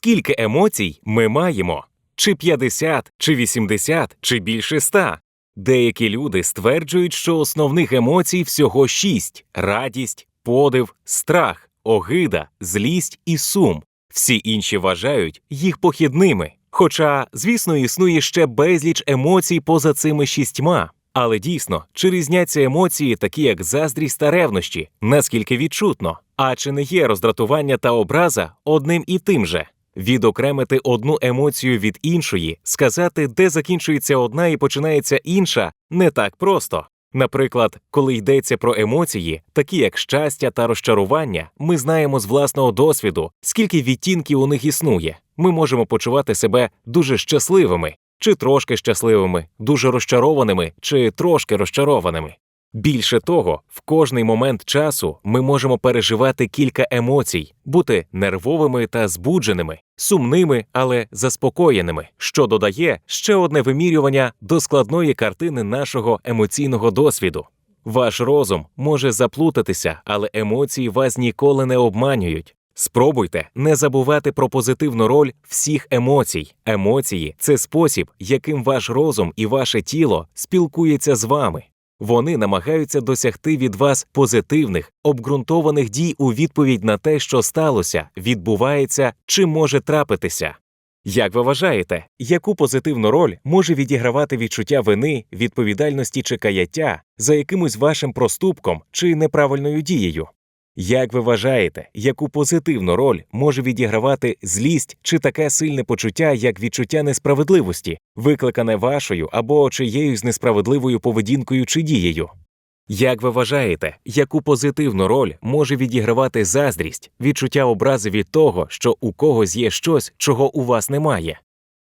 Скільки емоцій ми маємо? Чи 50, чи 80, чи більше 100? Деякі люди стверджують, що основних емоцій всього шість: радість, подив, страх, огида, злість і сум. Всі інші вважають їх похідними. Хоча, звісно, існує ще безліч емоцій поза цими шістьма. Але дійсно, чи різняться емоції, такі як заздрість та ревнощі, наскільки відчутно? А чи не є роздратування та образа одним і тим же? Відокремити одну емоцію від іншої, сказати, де закінчується одна і починається інша, не так просто. Наприклад, коли йдеться про емоції, такі як щастя та розчарування, ми знаємо з власного досвіду, скільки відтінків у них існує. Ми можемо почувати себе дуже щасливими, чи трошки щасливими, дуже розчарованими, чи трошки розчарованими. Більше того, в кожний момент часу ми можемо переживати кілька емоцій, бути нервовими та збудженими, сумними, але заспокоєними, що додає ще одне вимірювання до складної картини нашого емоційного досвіду. Ваш розум може заплутатися, але емоції вас ніколи не обманюють. Спробуйте не забувати про позитивну роль всіх емоцій. Емоції це спосіб, яким ваш розум і ваше тіло спілкуються з вами. Вони намагаються досягти від вас позитивних, обґрунтованих дій у відповідь на те, що сталося, відбувається чи може трапитися. Як ви вважаєте, яку позитивну роль може відігравати відчуття вини, відповідальності чи каяття за якимось вашим проступком чи неправильною дією? Як ви вважаєте, яку позитивну роль може відігравати злість чи таке сильне почуття, як відчуття несправедливості, викликане вашою або чиєюсь несправедливою поведінкою чи дією? Як ви вважаєте, яку позитивну роль може відігравати заздрість, відчуття образи від того, що у когось є щось, чого у вас немає?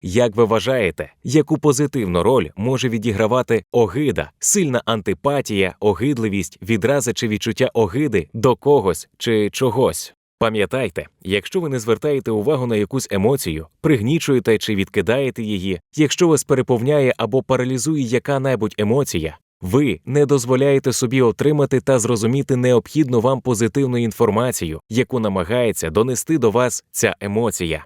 Як ви вважаєте, яку позитивну роль може відігравати огида, сильна антипатія, огидливість, відраза чи відчуття огиди до когось чи чогось? Пам'ятайте, якщо ви не звертаєте увагу на якусь емоцію, пригнічуєте чи відкидаєте її, якщо вас переповняє або паралізує яка-небудь емоція, ви не дозволяєте собі отримати та зрозуміти необхідну вам позитивну інформацію, яку намагається донести до вас ця емоція.